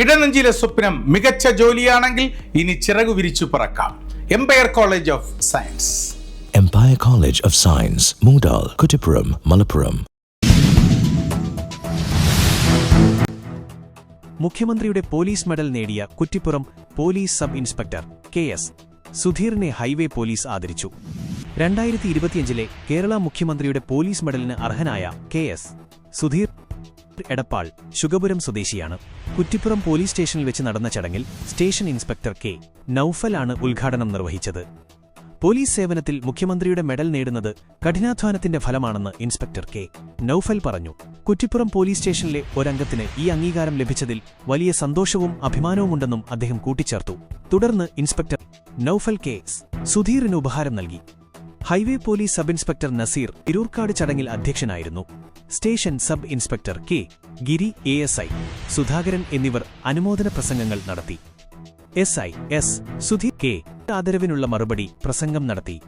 ഇടനെഞ്ചിലെ സ്വപ്നം മികച്ച ജോലിയാണെങ്കിൽ ഇനി ചിറകു വിരിച്ചു പറക്കാം. Empire College of Science Empire College of Science Moondal, Kuttipuram, Malappuram മുഖ്യമന്ത്രിയുടെ പോലീസ് മെഡൽ നേടിയ Kuttippuram police sub inspector K S സുധീറിനെ highway police ആദരിച്ചു. രണ്ടായിരത്തി ഇരുപത്തിയഞ്ചിലെ കേരള മുഖ്യമന്ത്രിയുടെ പോലീസ് മെഡലിന് അർഹനായ കെ എസ് സുധീർ എടപ്പാൾ ശുഗപുരം സ്വദേശിയാണ്. കുറ്റിപ്പുറം പോലീസ് സ്റ്റേഷനിൽ വെച്ച് നടന്ന ചടങ്ങിൽ സ്റ്റേഷൻ ഇൻസ്പെക്ടർ കെ. നൌഫലാണ് ഉദ്ഘാടനം നിർവഹിച്ചത്. പോലീസ് സേവനത്തിൽ മുഖ്യമന്ത്രിയുടെ മെഡൽ നേടുന്നത് കഠിനാധ്വാനത്തിന്റെ ഫലമാണെന്ന് ഇൻസ്പെക്ടർ കെ. നൌഫൽ പറഞ്ഞു. കുറ്റിപ്പുറം പോലീസ് സ്റ്റേഷനിലെ ഒരംഗത്തിന് ഈ അംഗീകാരം ലഭിച്ചതിൽ വലിയ സന്തോഷവും അഭിമാനവുമുണ്ടെന്നും അദ്ദേഹം കൂട്ടിച്ചേർത്തു. തുടർന്ന് ഇൻസ്പെക്ടർ നൌഫൽ കെ. സുധീറിന് ഉപഹാരം നൽകി. Highway police sub inspector Naseer Tirurkkad ചടങ്ങിൽ അധ്യക്ഷനായിരുന്നു. Station sub inspector K Giri A S I Sudhakaran എന്നിവർ അനുമോദന പ്രസംഗങ്ങൾ നടത്തി. S I S Sudheer K ആദരവിനുള്ള മറുപടി പ്രസംഗം നടത്തി.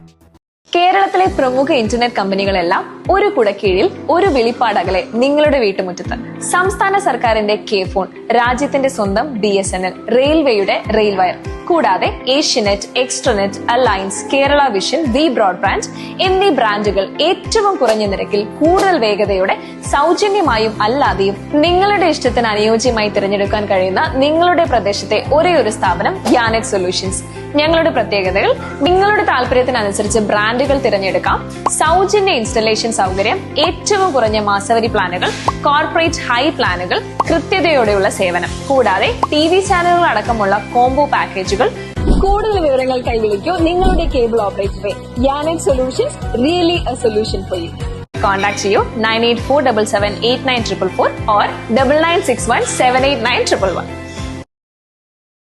കേരളത്തിലെ പ്രമുഖ ഇന്റർനെറ്റ് കമ്പനികളെല്ലാം ഒരു കുടക്കീഴിൽ ഒരു വെളിപ്പാടകലെ നിങ്ങളുടെ വീട്ടുമുറ്റത്ത്. സംസ്ഥാന സർക്കാരിന്റെ കെ ഫോൺ രാജ്യത്തിന്റെ സ്വന്തം ബി എസ് എൻ എൽ റെയിൽവേയുടെ റെയിൽവയർ കൂടാതെ Asianet extranet alliance Kerala vision V broadband എന്നീ ബ്രാൻഡുകൾ ഏറ്റവും കുറഞ്ഞ നിരക്കിൽ കൂടുതൽ വേഗതയോടെ സൗജന്യമായും അല്ലാതെയും നിങ്ങളുടെ ഇഷ്ടത്തിന് അനുയോജ്യമായി തിരഞ്ഞെടുക്കാൻ കഴിയുന്ന നിങ്ങളുടെ പ്രദേശത്തെ ഒരേ ഒരു സ്ഥാപനം യാനെറ്റ് സൊല്യൂഷൻസ്. ഞങ്ങളുടെ പ്രത്യേകതകൾ നിങ്ങളുടെ താല്പര്യത്തിനനുസരിച്ച് ബ്രാൻഡുകൾ തിരഞ്ഞെടുക്കാം. സൗജന്യ ഇൻസ്റ്റലേഷൻ സൗകര്യം. ഏറ്റവും കുറഞ്ഞ മാസവരി പ്ലാനുകൾ കോർപ്പറേറ്റ് ഹൈ പ്ലാനുകൾ കൃത്യതയോടെയുള്ള സേവനം. കൂടാതെ ടി വി ചാനലുകൾ അടക്കമുള്ള കോംബോ പാക്കേജുകൾ കൂടുതൽ വിവരങ്ങൾ കൈവിളിക്കൂ നിങ്ങളുടെ cable ഓപ്പറേറ്ററെ solutions really a solution for you contact ചെയ്യൂ nine eight four double seven eight nine triple four or double nine six one seven eight nine triple one